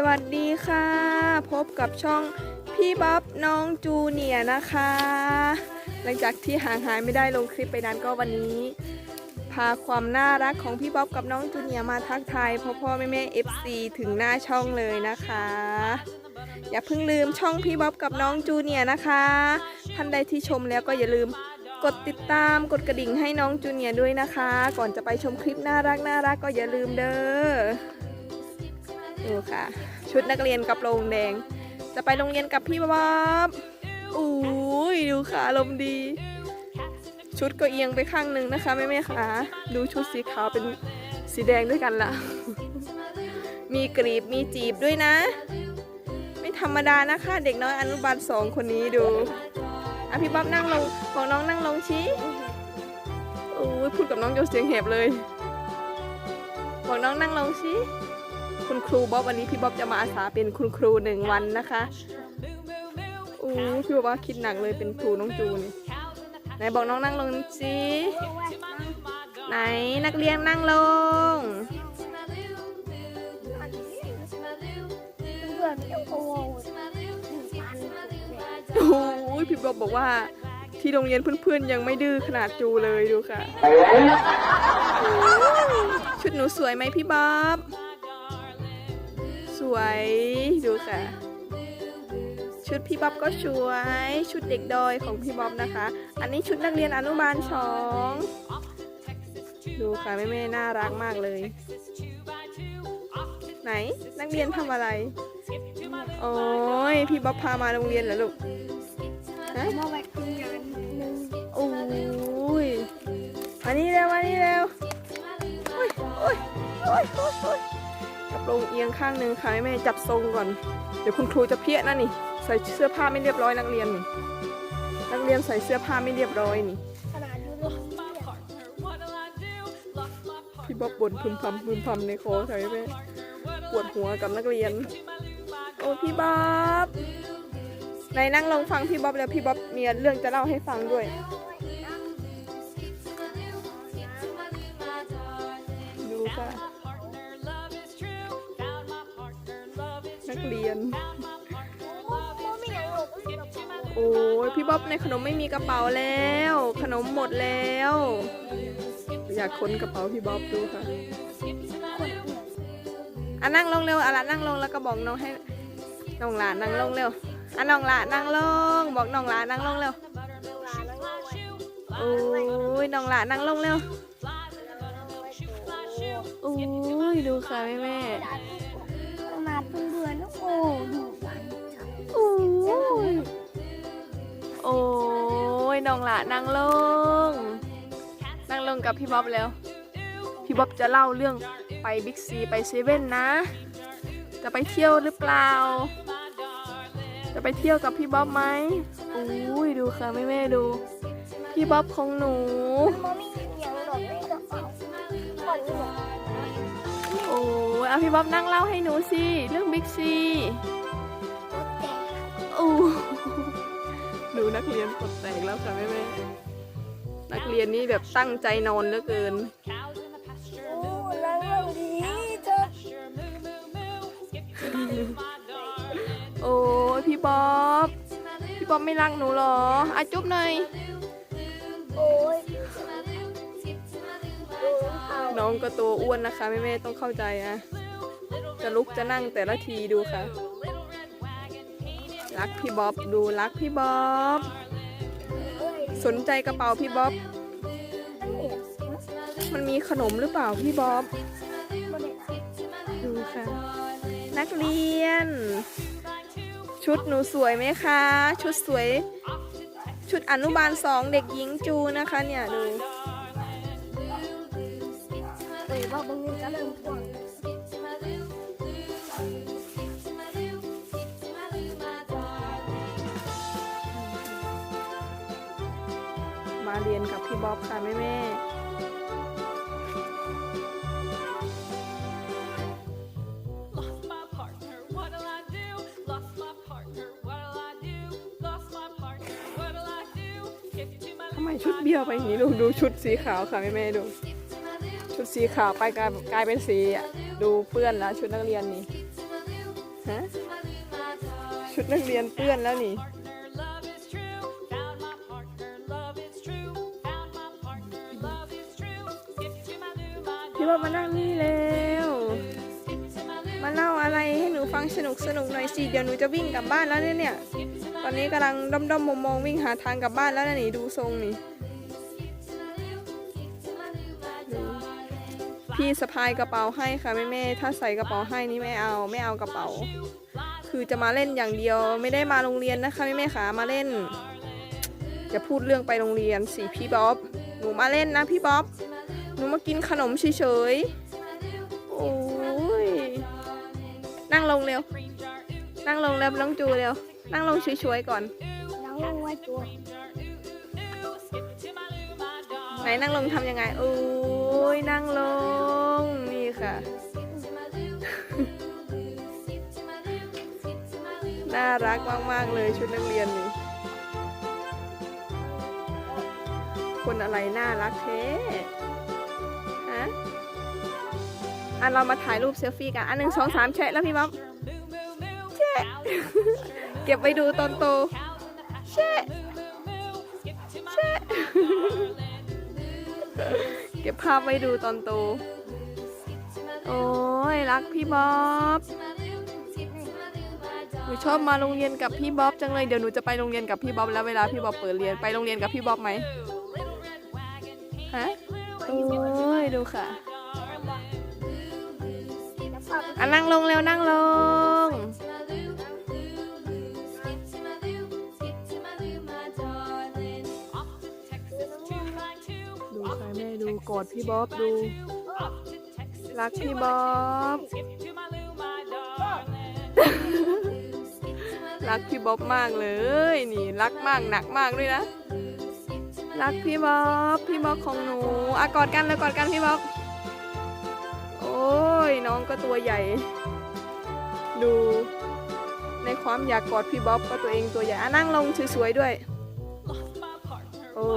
สวัสดีค่ะ พบกับช่องพี่บ๊อบน้องจูเนียนะคะ หลังจากที่ห่างหายไม่ได้ลงคลิปไปนานก็วันนี้ พาความน่ารักของพี่บ๊อบกับน้องจูเนียมาทักทายพ่อพ่อแม่แม่ FC ถึงหน้าช่องเลยนะคะ อย่าเพิ่งลืมช่องพี่บ๊อบกับน้องจูเนียนะคะ ท่านใดที่ชมแล้วก็อย่าลืมกดติดตามกดกระดิ่งให้น้องจูเนียด้วยนะคะ ก่อนจะไปชมคลิปน่ารักน่ารักก็อย่าลืมเด้อ ดูค่ะ ชุดนักเรียนกับโรงแดง จะไปโรงเรียนกับพี่บ๊อบอุ้ยดูค่ะอารมณ์ดี ชุดก็เอียงไปข้างหนึ่งนะคะแม่แม่ๆค่ะดูชุดสีขาวเป็นสีแดงด้วยกันละมีกรีบมีจีบด้วยนะ ไม่ธรรมดานะคะเด็กน้อยอนุบาลสองคนนี้ดูอะพี่บ๊อบนั่งลงบอกน้องนั่งลงชี้อุ้ยพูดกับน้องจนเสียงแหบเลยบอกน้องนั่งลงชี้ คุณครูบ๊อบวันนี้พี่บ๊อบจะมาอาสาเป็นคุณครูหนึ่งวันนะคะอู้พี่บ๊อบว่าคิดหนักเลยเป็นครูน้องจูนี่ไหนบอกน้องนั่งลงสิไหนนักเรียนนั่งลงเพื่อนๆโอ้โหหนึ่งพันโอ้ยพี่บ๊อบบอกว่าที่โรงเรียนเพื่อนๆยังไม่ดื้อขนาดจูเลยดูค่ะ ชุดหนูสวยไหมพี่บ๊อบส วยดูค่ะ ชุดพี่บ๊อบก็สวย ชุดเด็กดอยของพี่บ๊อบนะคะ อันนี้ชุดนักเรียนอนุบาลสองดูค่ะแม่แม่ๆน่ารักมากเลย ไหนนักเรียนทำอะไร โอ้ยพี่บ๊อบพามาโรงเรียนเหรอลูกฮะมาแวกงานโอ้ยมานี่เร็วมานี่เร็วโอ้ยโอ้ยโอ้ยโอ้ย ลงเอียงข้างหนึ่งค่ะแม่จับทรงก่อน เดี๋ยวคุณครูจะเพี้ยนะนี่ ใส่เสื้อผ้าไม่เรียบร้อยนักเรียนนี่นักเรียนใส่เสื้อผ้าไม่เรียบร้อยนี่พี่บ๊อบบ่นพึมพำพึมพำในคอใช่ไหมปวดหัวกับนักเรียน โอ้พี่บ๊อบไหนนั่งลงฟังพี่บ๊อบแล้วพี่บ๊อบมีเรื่องจะเล่าให้ฟังด้วยดูค่ะ นักเรียนโมไม่อยากหลบไม่อยากหลบโอ้ยพี่บ๊อบในขนมไม่มีกระเป๋าแล้ว ขนมหมดแล้ว อยากค้นกระเป๋าพี่บ๊อบดูค่ะคนอื่นอะนั่งลงเร็วอะละนั่งลงแล้วก็บอกน้องให้น้องหลานนั่งลงเร็วอะน้องหลานนั่งลง บอกน้องหลานนั่งลงเร็วร้านแล้วก็ไว้โอ้ยน้องหลานนั่งลงเร็วโอ้ยดูค่ะแม่แม่ นั่งลง นั่งลงกับพี่บ๊อบแล้ว พี่บ๊อบจะเล่าเรื่องไปบิ๊กซีไปเซเว่นนะ จะไปเที่ยวหรือเปล่า จะไปเที่ยวกับพี่บ๊อบไหมอุ้ยดูค่ะแม่แม่ดู พี่บ๊อบของหนูโมไม่อยากหลบไม่กระเป๋าคนอื่นโอ้ยเอาพี่บ๊อบนั่งเล่าให้หนูสิ เรื่องบิ๊กซี ดูนักเรียนตดแตกแล้วค่ะแม่แม่ๆนักเรียนนี่แบบตั้งใจนอนเหลือเกิน โอ้แล้วเรื่องดีเธอโอ้ยพี่บ๊อบ พี่บ๊อบไม่รักหนูเหรออาจุ๊บหน่อย โอ้ยเอาน้องก็ตัวอ้วนนะคะแม่แม่ๆต้องเข้าใจอะจะลุกจะนั่งแต่ละทีดูค่ะ รักพี่บ๊อบดูรักพี่บ๊อบ สนใจกระเป๋าพี่บ๊อบ มันมีขนมหรือเปล่าพี่บ๊อบ ดูค่ะ นักเรียน ชุดหนูสวยไหมคะ ชุดสวย ชุดอนุบาลสองเด็กหญิงจูนะคะเนี่ยดูเอ้ยว่าบางทีก็เริ่มกว้าง พี่บ๊อบค่ะแม่แม่ๆ Lost my partner, what'll I do? Lost my partner, what'll I do? Lost my partner, what'll I do? If to my ทำไมชุดเบี้ยวไปอย่างนี้ดูดูชุดสีขาวค่ะแม่แม่ๆดู ชุดสีขาวไปกลายกลายเป็นสีอะดูเปื้อนแล้วชุดนักเรียนนี่ฮะชุดนักเรียนเปื้อนแล้วนี่ ว่ามานั่งนี่เร็วมาเล่าอะไรให้หนูฟังสนุกสนุกหน่อยสิเดี๋ยวหนูจะวิ่งกลับบ้านแล้วเนี่ย ตอนนี้กำลังด้อมด้อมมองมองวิ่งหาทางกลับบ้านแล้วนะนี่ดูทรงนี่พี่สะพายกระเป๋าให้ค่ะแม่แม่ถ้าใส่กระเป๋าให้นี่ไม่เอาไม่เอากระเป๋า คือจะมาเล่นอย่างเดียวไม่ได้มาโรงเรียนนะคะแม่แม่ขามาเล่นอย่าพูดเรื่องไปโรงเรียนสิพี่บ๊อบหนูมาเล่นนะพี่บ๊อบ หนูมากินขนมเฉยๆ โอ้ย นั่งลงเร็ว นั่งลงเร็วน้องจูเร็ว นั่งลงช่วยๆก่อนน้องลงไว้ตัว skip to my loo, my dog. ไหนนั่งลงทำยังไง โอ้ย นั่งลง นี่ค่ะ น่ารักมาก ๆ เลยชุดนักเรียนนี่คนอะไรน่ารักเท้ฮะ อะเรามาถ่ายรูปเซลฟี่กันอันหนึ่งสองสามแชะแล้วพี่บ๊อบแชะเก็บไว้ดูตอนโตแชะแชะเก็บภาพไว้ดูตอนโตโอ้ยรักพี่บ๊อบหนูชอบมาโรงเรียนกับพี่บ๊อบจังเลยเดี๋ยวหนูจะไปโรงเรียนกับพี่บ๊อบแล้วเวลาพี่บ๊อบเปิดเรียนไปโรงเรียนกับพี่บ๊อบไหมฮะโอ้ยดูค่ะ อะนั่งลงเร็วนั่งลง ดูค่ะแม่ดูกอดพี่บ๊อบดู รักพี่บ๊อบ รักพี่บ๊อบมากเลย นี่รักมากหนักมากด้วยนะ รักพี่บ๊อบ พี่บ๊อบของหนูอะกอดกันเลยกอดกันพี่บ๊อบ น้องก็ตัวใหญ่ ดูในความอยากกอดพี่บ๊อบก็ตัวเองตัวใหญ่อะนั่งลงสวยๆด้วย โอ้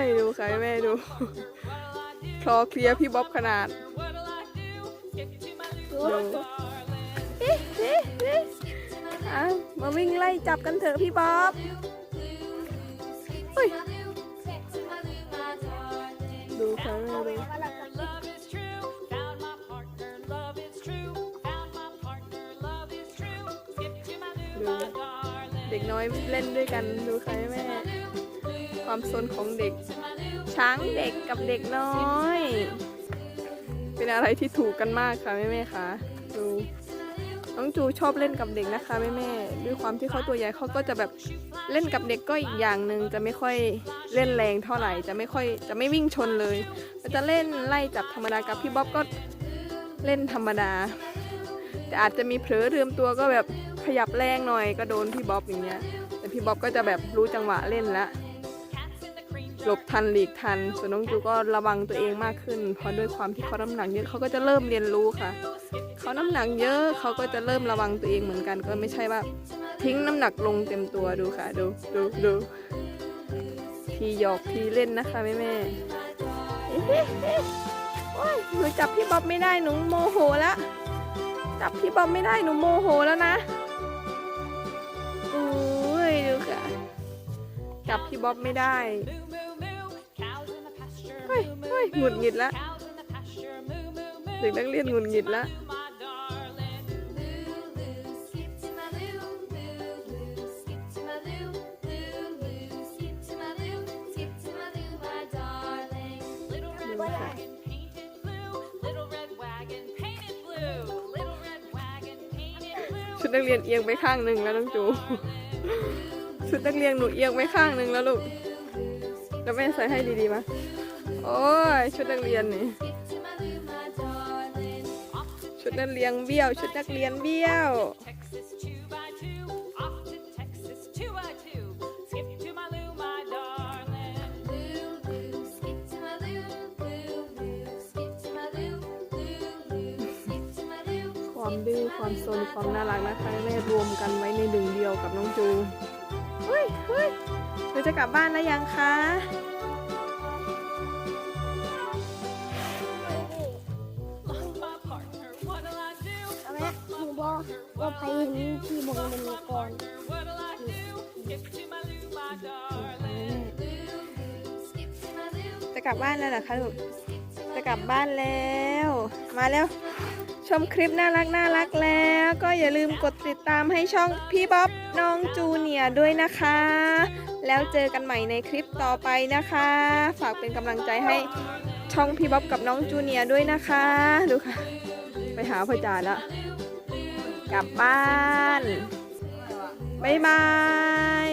ยดูค่ะแม่ดูคลอเคลียพี่บ๊อบขนาดดูดูเอ๊ะเอ๊ะเอ๊ะอะมาวิ่งไล่จับกันเถอะพี่บ๊อบเฮ้ย ด็กน้อยเล่นด้วยกันดูค่ะแม่ ความสนของเด็ก ช้างเด็กกับเด็กน้อย เป็นอะไรที่ถูกกันมากค่ะแม่แม่ค่ะดูน้องจูชอบเล่นกับเด็กนะคะแม่แม่ด้วยความที่เขาตัวใหญ่เขาก็จะแบบเล่นกับเด็กก็อีกอย่างหนึ่งจะไม่ค่อยเล่นแรงเท่าไหร่ จะไม่ค่อยจะไม่วิ่งชนเลยจะเล่นไล่จับธรรมดากับพี่บ๊อบก็เล่นธรรมดา แต่อาจจะมีเผลอลืมตัวก็แบบ ขยับแรงหน่อยก็โดนพี่บ๊อบอย่างเงี้ย แต่พี่บ๊อบก็จะแบบรู้จังหวะเล่นแล้วหลบทันหลีกทัน ส่วนน้องจูก็ระวังตัวเองมากขึ้น เพราะด้วยความที่เขาน้ำหนักเยอะเขาก็จะเริ่มเรียนรู้ค่ะ เขาน้ำหนักเยอะเขาก็จะเริ่มระวังตัวเองเหมือนกัน ก็ไม่ใช่ว่า ทิ้งน้ำหนักลงเต็มตัวดูค่ะ ดูดูดูทีหยอกทีเล่นนะคะแม่แม่โอ้ยหนูจับพี่บ๊อบไม่ได้หนูโมโหแล้วจับพี่บ๊อบไม่ได้หนูโมโหแล้วนะ จับพี่บ๊อบไม่ได้เฮ้ยเฮ้ยหงุดหงิดละเด็กนักเรียนหงุดหงิดละ Little red wagon painted blue. Little red wagon painted blue. Little red wagon painted blue. ชุดนักเรียนเอียงไปข้างหนึ่งแล้วน้องจู ชุดนักเรียนหนูเอียงไปข้างหนึ่งแล้วลูก แล้วแม่ใส่ให้ดีๆมาโอ้ยชุดนักเรียนนี่ ชุดนักเรียนเบี้ยว ชุดนักเรียนเบี้ยวความดื้อความซนความน่ารักนะคะแม่รวมกันไว้ในหนึ่งเดียวกับน้องจู จะกลับบ้านแล้วยังคะ Lost my partner. What'll I do? เอาไหมหนูบอกว่าไปเห็นที่มองมันก่อน What'll I do? Skip to my loo, my darling. จะกลับบ้านแล้วเหรอคะลูก จะกลับบ้านแล้ว มาแล้ว ชมคลิปน่ารักน่ารักแล้ว ก็อย่าลืมกดติดตามให้ช่องพี่บ๊อบน้องจูเนียด้วยนะคะ แล้วเจอกันใหม่ในคลิปต่อไปนะคะ ฝากเป็นกำลังใจให้ช่องพี่บ๊อบกับน้องจูเนียด้วยนะคะดูค่ะ ไปหาพ่อจาแล้วกลับบ้าน บ๊ายบาย